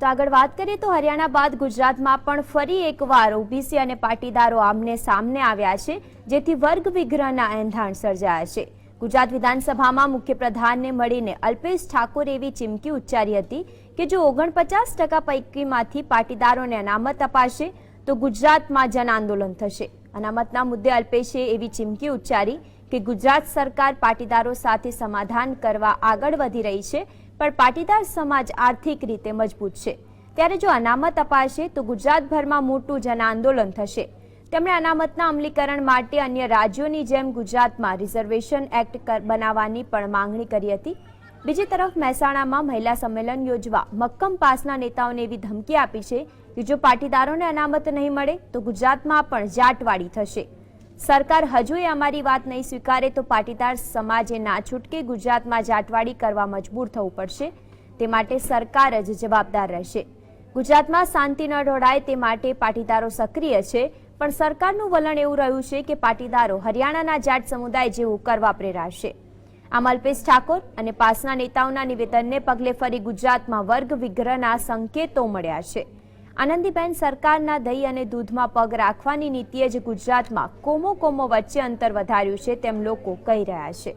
તો આગળ વાત કરીએ તો હરિયાણા બાદ ગુજરાતમાં પણ ફરી એકવાર ઓબીસી અને પાટીદારો આમને સામને આવ્યા છે, જેથી વર્ગ વિગ્રહના એંધાણ સર્જાયા છે. ગુજરાત વિધાનસભામાં મુખ્યપ્રધાનને મળીને અલ્પેશ ઠાકોરે એવી ચીમકી ઉચ્ચારી હતી કે જો ઓગણપચાસ ટકા પૈકીમાંથી પાટીદારોને અનામત અપાશે, તો ગુજરાતમાં જન આંદોલન થશે. અનામતના મુદ્દે અલ્પેશે એવી ચીમકી ઉચ્ચારી કે ગુજરાત સરકાર પાટીદારો સાથે સમાધાન કરવા આગળ વધી રહી છે પણ પાટીદાર સમાજ આર્થિક રીતે મજબૂત છે. ત્યારે જો અનામત અપાશે તો ગુજરાતભરમાં મોટું જન આંદોલન થશે. તેમણે અનામતના અમલીકરણ માટે અન્ય રાજ્યોની જેમ ગુજરાતમાં રિઝર્વેશન એક્ટ બનાવવાની પણ માંગણી કરી હતી. બીજી તરફ મહેસાણામાં મહિલા સંમેલન યોજવા મક્કમ પાસના નેતાઓને એવી ધમકી આપી છે કે જો પાટીદારોને અનામત નહીં મળે તો ગુજરાતમાં પણ જાટવાળી થશે. સરકાર હજુય અમારી વાત નહીં સ્વીકારે તો પાટીદાર સમાજે ના છૂટકે ગુજરાતમાં જાટવાડી કરવા મજબૂર થવું પડશે. તે માટે સરકાર જ જવાબદાર રહેશે. ગુજરાતમાં શાંતિ ન ઢોળાય તે માટે પાટીદારો સક્રિય છે, પણ સરકારનું વલણ એવું રહ્યું છે કે પાટીદારો હરિયાણાના જાટ સમુદાય જેવું કરવા પ્રેરાશે. આમ અલ્પેશ ઠાકોર અને પાસના નેતાઓના નિવેદનને પગલે ફરી ગુજરાતમાં વર્ગ વિગ્રહના સંકેતો મળ્યા છે. આનંદીબેન સરકારના દહીં અને દૂધમાં પગ રાખવાની નીતિએ જ ગુજરાતમાં કોમો કોમો વચ્ચે અંતર વધાર્યું છે તેમ લોકો કહી રહ્યા છે.